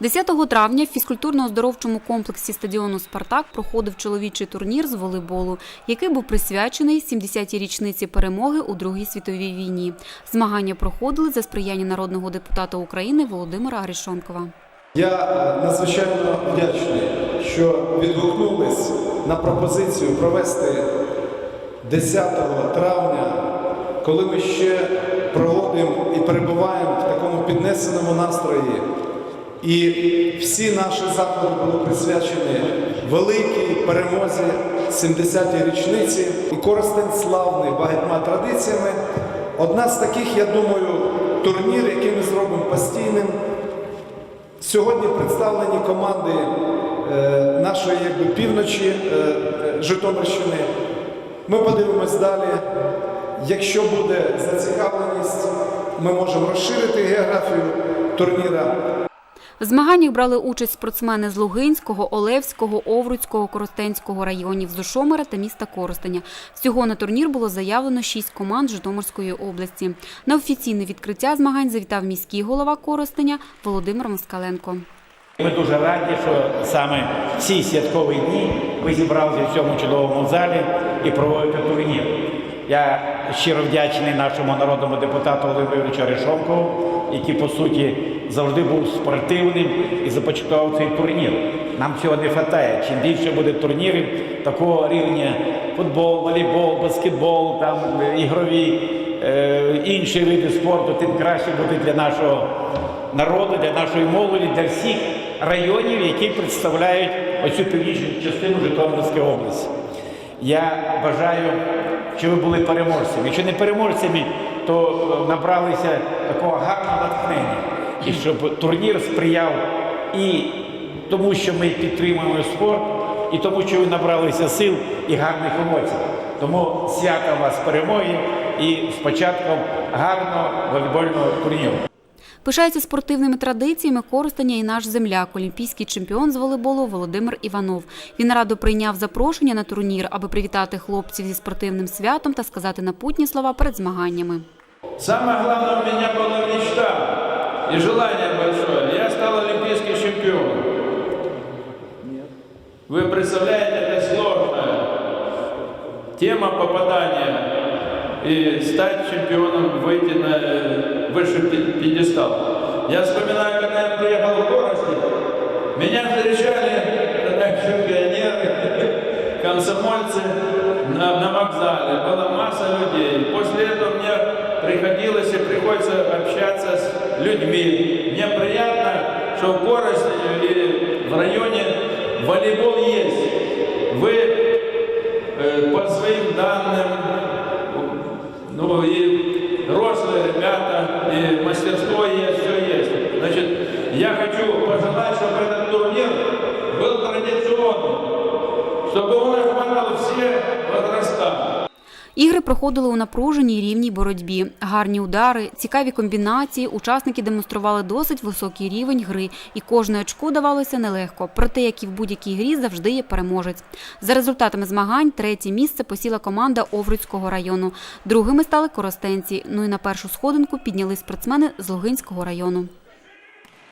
10 травня в фізкультурно-оздоровчому комплексі стадіону Спартак проходив чоловічий турнір з волейболу, який був присвячений 70-й річниці перемоги у Другій світовій війні. Змагання проходили за сприяння народного депутата України Володимира Гришонкова. Я е, надзвичайно вдячний, що відгукнулись на пропозицію провести 10 травня, коли ми ще проводимо і перебуваємо в такому піднесеному настрої. І всі наші заходи були присвячені великій перемозі 70-ї річниці. І Коростень славний багатьма традиціями. Одна з таких, я думаю, турнір, який ми зробимо постійним. Сьогодні представлені команди е, нашої якби, півночі е, е, Житомирщини. Ми подивимось далі. Якщо буде зацікавленість, ми можемо розширити географію турніра. В змаганнях брали участь спортсмени з Лугинського, Олевського, Овруцького, Коростенського районів з Житомира та міста Коростеня. Всього на турнір було заявлено шість команд Житомирської області. На офіційне відкриття змагань завітав міський голова Коростеня Володимир Москаленко. Ми дуже раді, що саме ці святкові дні ви зібралися в цьому чудовому залі і проводите турнір. Я щиро вдячний нашому народному депутату Володимиру Решонкову, який, по суті, завжди був спортивним і започаткував цей турнір. Нам цього не вистачає. Чим більше буде турнірів такого рівня футбол, волейбол, баскетбол, там е, ігрові, е, інші види спорту, тим краще буде для нашого народу, для нашої молоді, для всіх районів, які представляють оцю північну частину Житомирської області. Я бажаю, щоб ви були переможцями. Якщо не переможцями, то е, набралися такого гарного натхнення. І щоб турнір сприяв і тому, що ми підтримуємо спорт, і тому, що ви набралися сил і гарних емоцій. Тому свята вас перемоги і з початком гарного волейбольного турніру. Пишається спортивними традиціями Коростеня і наш земляк, олімпійський чемпіон з волейболу Володимир Іванов. Він радо прийняв запрошення на турнір, аби привітати хлопців зі спортивним святом та сказати напутні слова перед змаганнями. Самое главное у меня была мечта и желание большое. Я стал олимпийским чемпионом. Вы представляете, это сложная тема попадания и стать чемпионом, выйти на э, высший пьедестал. Я вспоминаю, когда я приехал в Коростень, меня встречали тогда чемпионеры, комсомольцы приходилось и приходится общаться с людьми. Мне приятно, что в Коростене и в районе волейбол есть. Вы э, по своим данным, ну и рослые ребята, и мастерство есть, все есть. Значит, я хочу пожелать, чтобы этот турнир был традиционным, чтобы он проходили у напруженій рівній боротьбі. Гарні удари, цікаві комбінації. Учасники демонстрували досить високий рівень гри, і кожне очко давалося нелегко. Проте, як і в будь-якій грі, завжди є переможець. За результатами змагань, третє місце посіла команда Овруцького району. Другими стали коростенці. Ну і на першу сходинку підняли спортсмени з Лугинського району.